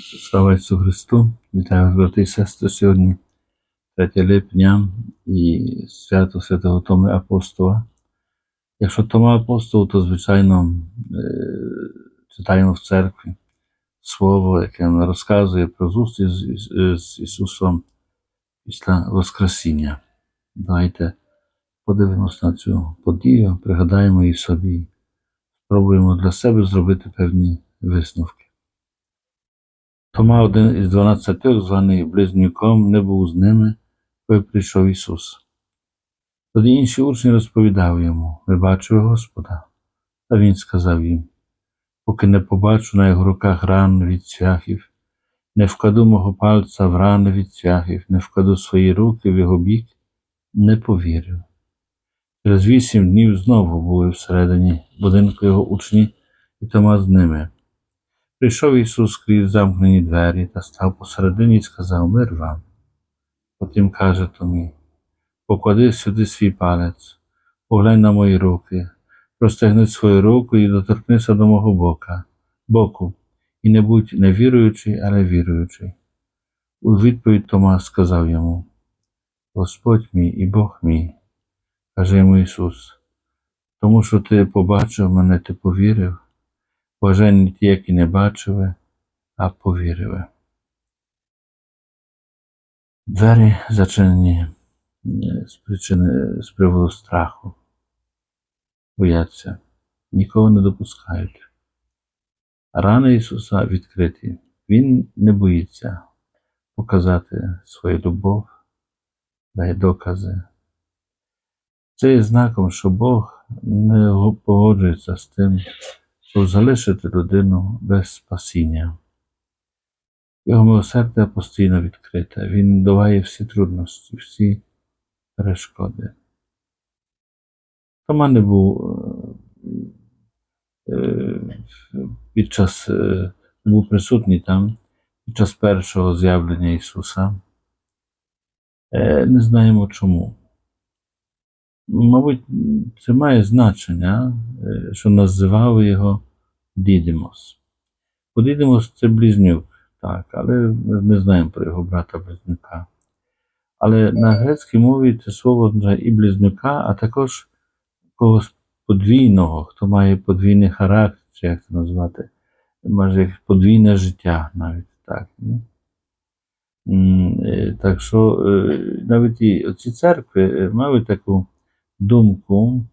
Слава Ісусу Христу! Вітаю вас, брати і сестри, сьогодні 3 липня і свято Святого Томи Апостола. Якщо Тома Апостол, то звичайно е, читаємо в церкві слово, яке нам розказує про зустріч Іс- з Ісусом після Воскресіння. Давайте подивимося на цю подію, пригадаємо її собі, спробуємо для себе зробити певні висновки. Тома, один із дванадцятьох, званий близнюком, не був з ними, коли прийшов Ісус. Тоді інші учні розповідали йому, ми бачили Господа. Та він сказав їм, поки не побачу на його руках ран від цвяхів, не вкладу мого пальця в рани від цвяхів, не вкладу свої руки в його бік, не повірю. Через вісім днів знову були всередині будинку його учні, і Тома з ними. Прийшов Ісус крізь замкнені двері та став посередині і сказав мир вам. Потім каже Томі, поклади сюди свій палець, поглянь на мої руки, простягни свою руку і доторкнися до мого бока, боку, і не будь невіруючий, але віруючий. У відповідь Тома сказав йому, Господь мій і Бог мій, каже йому Ісус, тому що ти побачив мене, ти повірив. Блаженні ті, які не бачили, а повірили. Двері зачинені е, з причини з приводу страху. Бояться, нікого не допускають. Рани Ісуса відкриті. Він не боїться показати свою любов, дає докази. Це є знаком, що Бог не погоджується з тим, щоб залишити людину без спасіння. Його милосердя постійно відкрите. Він долає всі трудності, всі перешкоди. Тома не був е, е, під час е, був присутній там під час першого з'явлення Ісуса. Не знаємо чому. Мабуть, це має значення, що називали його Дідимос. Бо це близнюк, так, але ми не знаємо про його брата близнюка. Але на грецькій мові це слово означає і близнюка, а також когось подвійного, хто має подвійний характер, чи як це назвати, може як подвійне життя навіть так. ні? Е, Так що е, навіть і оці церкви е, мають таку думку,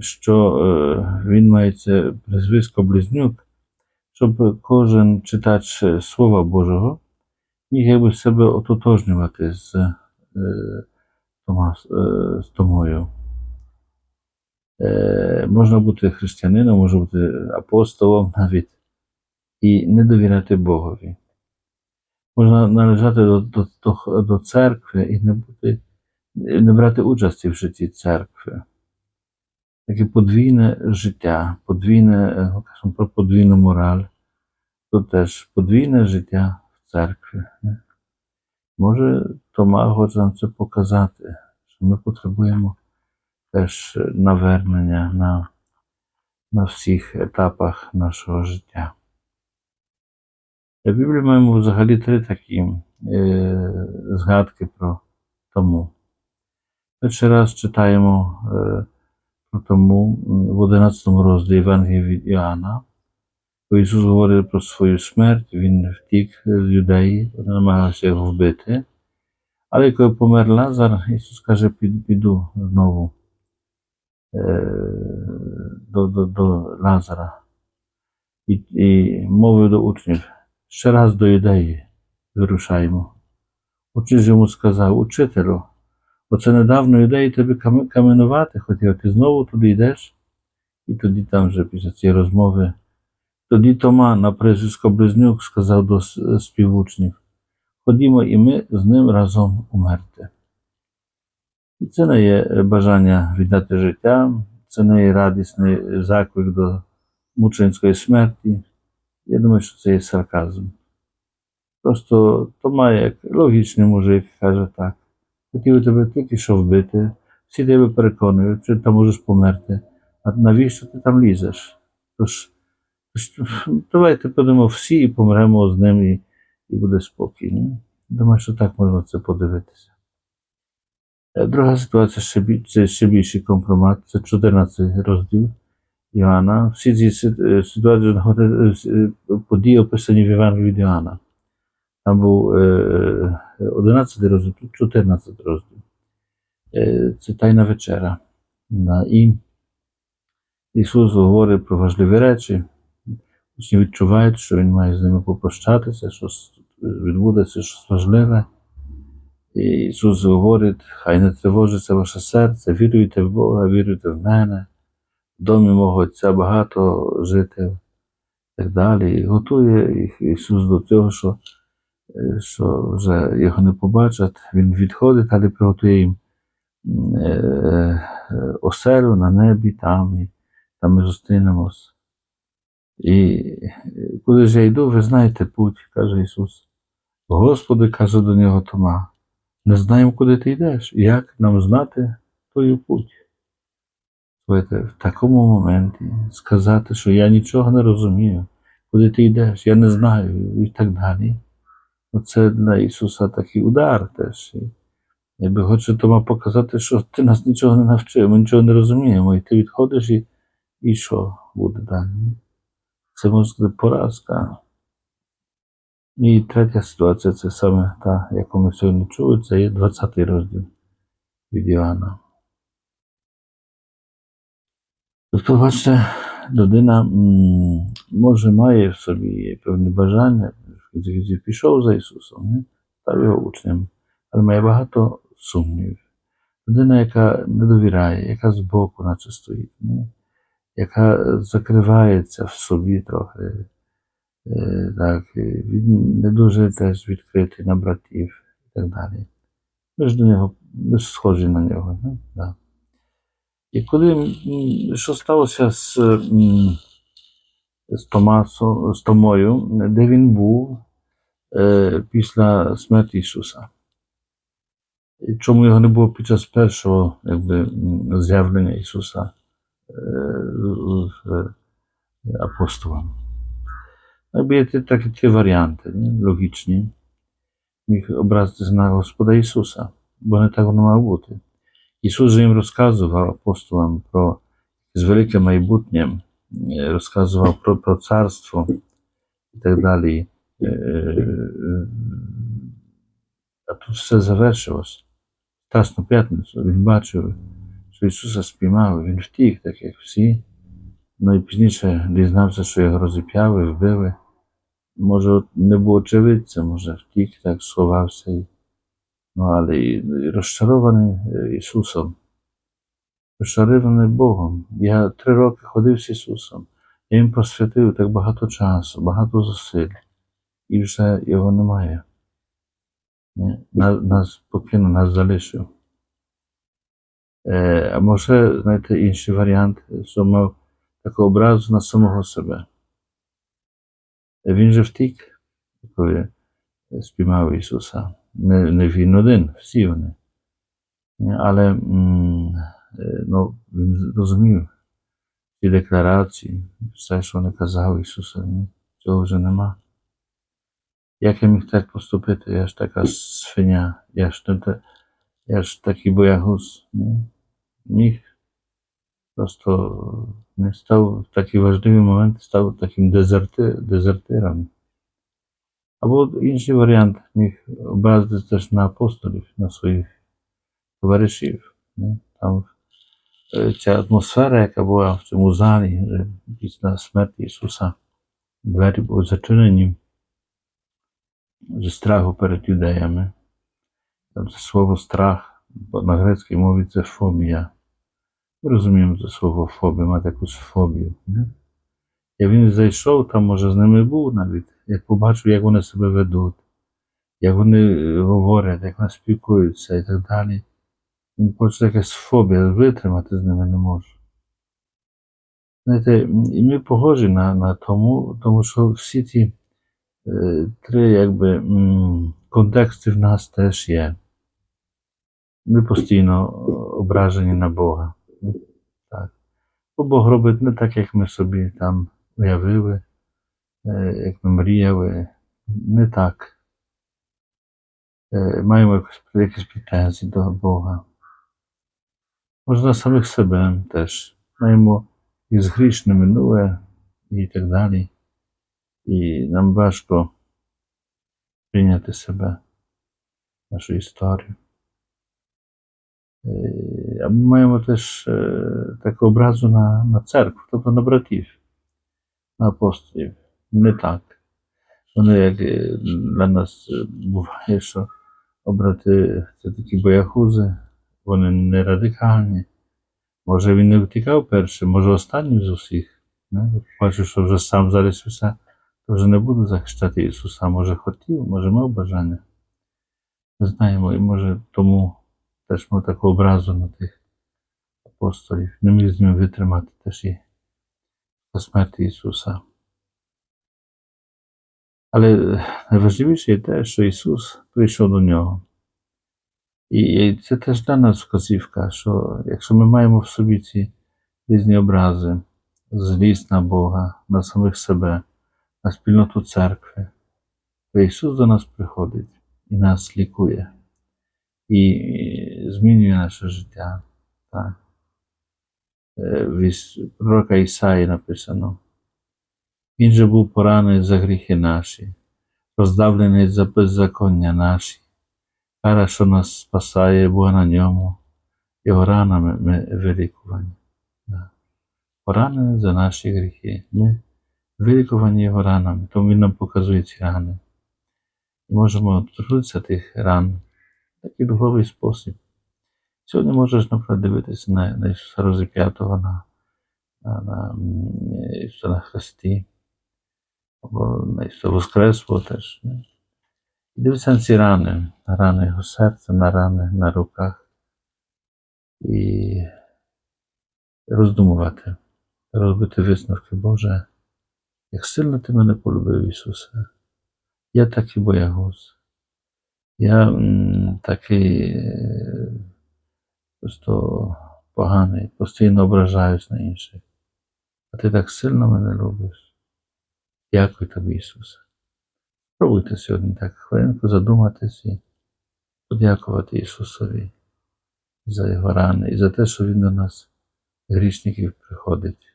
що е, він має це прізвисько близнюк, щоб кожен читач е, Слова Божого міг якби себе ототожнювати з, е, з Томою. Можна бути християнином, можна бути апостолом навіть і не довіряти Богові. Можна належати до, до, до, до церкви і не бути не брати участі в житті церкви. Таке подвійне життя, подвійне, е, ну, кажемо про подвійну мораль, то теж подвійне життя в церкві. Може, Тома хоче нам це показати, що ми потребуємо теж навернення на, на всіх етапах нашого життя. В Біблії маємо взагалі три такі е, згадки про тому. Перший раз читаємо е, тому в 11 розділі Євангелія від Іоанна, коли Ісус говорить про свою смерть, Він втік з юдеї, вони намагалися його вбити. Але коли помер Лазар, Ісус каже, піду, знову е, до, до, до Лазара. І, і мовив до учнів, ще раз до юдеї вирушаємо. Ж йому сказав, учителю, Оце недавно ідеї тебе каменувати хотів, ти знову туди йдеш. І тоді там вже після цієї розмови. Тоді Тома на прізвисько Близнюк сказав до співучнів: Ходімо і ми з ним разом умерти. І це не є бажання віддати життя, це не є радісний заклик до мученської смерті. Я думаю, що це є сарказм. Просто Тома, як логічний мужик, каже так. Хотів тебе тільки що вбити, всі тебе переконують, що ти можеш померти. А навіщо ти там лізеш? Тож, Давайте підемо всі і помремо з ним, і, і буде спокій. Ні? Думаю, що так можна це подивитися. Е, Друга ситуація ще, це ще більший компромат, це 14 розділ Іоанна. Всі ці е, ситуації е, події описані в Євангелії Іоанна. Там був е, е, 11 розділ, тут 14 розділ. Е, Це Тайна вечера. І Ісус говорить про важливі речі. Учні відчувають, що Він має з ними попрощатися, що відбудеться щось важливе. І Ісус говорить, хай не тривожиться ваше серце, віруйте в Бога, віруйте в мене. В домі мого Отця багато жителів і так далі. І готує їх Ісус до цього, що, е, що вже його не побачать. Він відходить, але приготує їм е, е, оселю на небі там, і там ми зустрінемось. І е, куди ж я йду, ви знаєте путь, каже Ісус. Господи, каже до нього Тома, не знаємо, куди ти йдеш. Як нам знати твою путь? Слухайте, в такому моменті сказати, що я нічого не розумію, куди ти йдеш, я не знаю, і так далі. Це для Ісуса такий удар теж. Якби хоче Тома показати, що ти нас нічого не навчив, ми нічого не розуміємо, і ти відходиш, і, і що буде далі? Це може бути поразка. І третя ситуація це саме та, яку ми сьогодні чули, це є 20 розділ від Іоанна. Тобто, бачите, людина може має в собі певне бажання, він пішов за Ісусом, не? став його учнем, але має багато сумнівів. Людина, яка не довіряє, яка збоку наче стоїть, не? яка закривається в собі трохи, е, так, він не дуже теж відкритий на братів і так далі. Ми ж до нього, ми ж схожі на нього. Не? Да. І коли що сталося з, з, Томасом, з Томою, де він був після смерті Ісуса? І чому його не було під час першого якби, м, з'явлення Ісуса е, з- з апостолом? Якби є ті- такі ті варіанти ні? логічні. Міг образитися на Господа Ісуса, бо не так воно має бути. Ісус же їм розказував апостолам про з велике майбутнє, е, розказував про, про царство і так далі. Е, е, А тут все завершилось. Страсну п'ятницю він бачив, що Ісуса спіймали, він втік, так як всі. Ну і пізніше дізнався, що його розіп'яли, вбили. Може, не був очевидцем, може, втік, так сховався. І, ну, але і, і розчарований е, Ісусом, розчарований Богом. Я три роки ходив з Ісусом. Я їм посвятив так багато часу, багато зусиль, і вже його немає. Нас, нас покинув, нас залишив. Е, а може, знаєте, інший варіант, що мав таку образу на самого себе. Він же втік, коли спіймав Ісуса. Не, не він один, всі вони. Але е, ну, він розумів ці декларації, все, що вони казали Ісусу, цього вже нема. Як я міг так поступити? Я ж така свиня, я ж, я ж такий боягуз. Ні? Міг. Просто не став в такі важливі моменти, став таким дезерти, дезертиром. Або інший варіант міг образитися теж на апостолів, на своїх товаришів. Не? Там ця атмосфера, яка була в цьому залі після смерті Ісуса, двері були зачинені зі страху перед юдеями. Це слово страх, на грецькій мові це фобія. Ми розуміємо це слово фобія, мати якусь фобію. Як він зайшов, там, може, з ними був навіть, як побачив, як вони себе ведуть, як вони е, говорять, як вони спілкуються і так далі. Він почав якась фобія, витримати з ними не може. Знаєте, і ми похожі на, на тому, тому що всі е, три якби, контексти в нас теж є. Ми постійно е, ображені на Бога. Так. Бо Бог робить не так, як ми собі там уявили, е, як ми мріяли, не так. Е, Маємо якісь претензії до Бога. Можна самих себе теж. Маємо і грішне минуле і так далі. І нам важко прийняти себе, нашу історію. Е, А ми маємо теж е, таку образу на, на церкву, тобто на братів, на апостолів. Не так. Вони як е, для нас буває, що обрати це такі боягузи, вони не радикальні. Може він не втікав першим, може останнім з усіх. Не? Бачу, що вже сам залишився, то вже не буду захищати Ісуса. Може хотів, може мав бажання. Не знаємо, і може тому теж мав таку образу на тих апостолів. Не міг з ними витримати теж і до смерті Ісуса. Але найважливіше є те, що Ісус прийшов до нього. І це теж для нас вказівка, що якщо ми маємо в собі ці різні образи, злість на Бога, на самих себе, на спільноту церкви, то Ісус до нас приходить і нас лікує, і змінює наше життя. Так. Е, В пророка Ісаї написано. Він же був поранений за гріхи наші, роздавлений за беззаконня наші. Кара, що нас спасає, була на ньому, його ранами ми вилікувані. Да. Поранений за наші гріхи. Ми вилікувані його ранами, тому він нам показує ці рани. І можемо торкнутися тих ран такий духовий спосіб. Сьогодні можеш, наприклад, дивитися на, на Ісуса розіп'ятого на, на, на Ісуса на Христі, або на Ісуса Воскреслого теж. не? І дивитися на ці рани, на рани його серця, на рани на руках. І роздумувати, робити висновки, Боже, як сильно ти мене полюбив, Ісусе. Я такий боягуз. Я такий е, просто поганий, постійно ображаюсь на інших. А ти так сильно мене любиш. Дякую тобі, Ісусе. Спробуйте сьогодні так хвилинку задуматись і подякувати Ісусові за Його рани і за те, що Він до нас, грішників, приходить.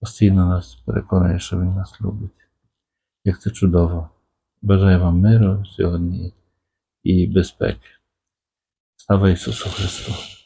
Постійно нас переконує, що Він нас любить. Як це чудово. Бажаю вам миру сьогодні і безпеки. Слава Ісусу Христу!